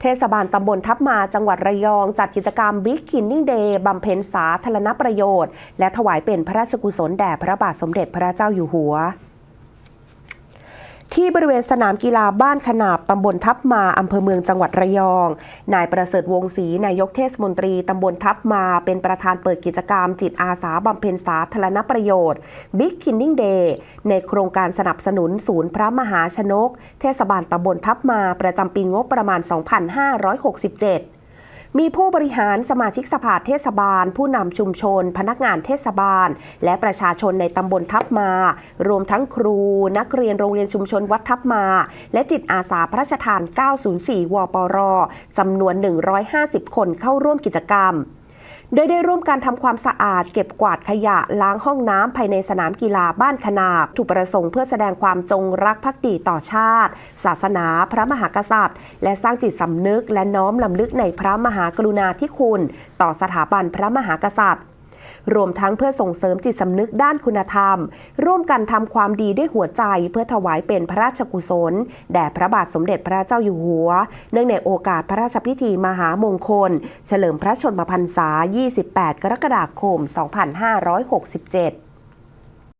เทศบาลตำบลทับมาจังหวัดระยอง จัดกิจกรรมบิ๊กคินนิ่งเดย์บำเพ็ญสาธารณประโยชน์ และถวายเป็นพระราชกุศลแด่พระบาทสมเด็จพระเจ้าอยู่หัว ที่บริเวณสนามกีฬาบ้านขนาบตำบลทับมาอำเภอเมืองจังหวัดระยอง นายประเสริฐวงศรีนายกเทศมนตรีตำบลทับมา เป็นประธานเปิดกิจกรรม จิตอาสาบำเพ็ญสาธารณประโยชน์ Big Kinning Day ในโครงการสนับสนุนศูนย์พระมหาชนก เทศบาลตำบลทับมาประจำปีงบประมาณ 2567 มีผู้บริหารสมาชิกสภาเทศบาล ผู้นำชุมชน พนักงานเทศบาล และประชาชนในตำบลทับมา รวมทั้งครู นักเรียนโรงเรียนชุมชนวัดทับมา และจิตอาสาพระราชทาน 904 วปรจำนวน 150 คนเข้าร่วมกิจกรรม โดยได้ร่วมการทำความสะอาด เก็บกวาดขยะล้างห้องน้ำภายในสนามกีฬาบ้านขนาบถูกประสงค์เพื่อแสดงความจงรักภักดีต่อชาติ ศาสนา พระมหากษัตริย์ และสร้างจิตสำนึกและน้อมลำลึกในพระมหากรุณาธิคุณ ต่อสถาบันพระมหากษัตริย์ รวมทั้งเพื่อส่งเสริมจิตสำนึกด้านคุณธรรม ร่วมกันทำความดีด้วยหัวใจเพื่อถวายเป็นพระราชกุศล แด่พระบาทสมเด็จพระเจ้าอยู่หัว เนื่องในโอกาสพระราชพิธีมหามงคล เฉลิมพระชนมพรรษา 28 กรกฎาคม 2567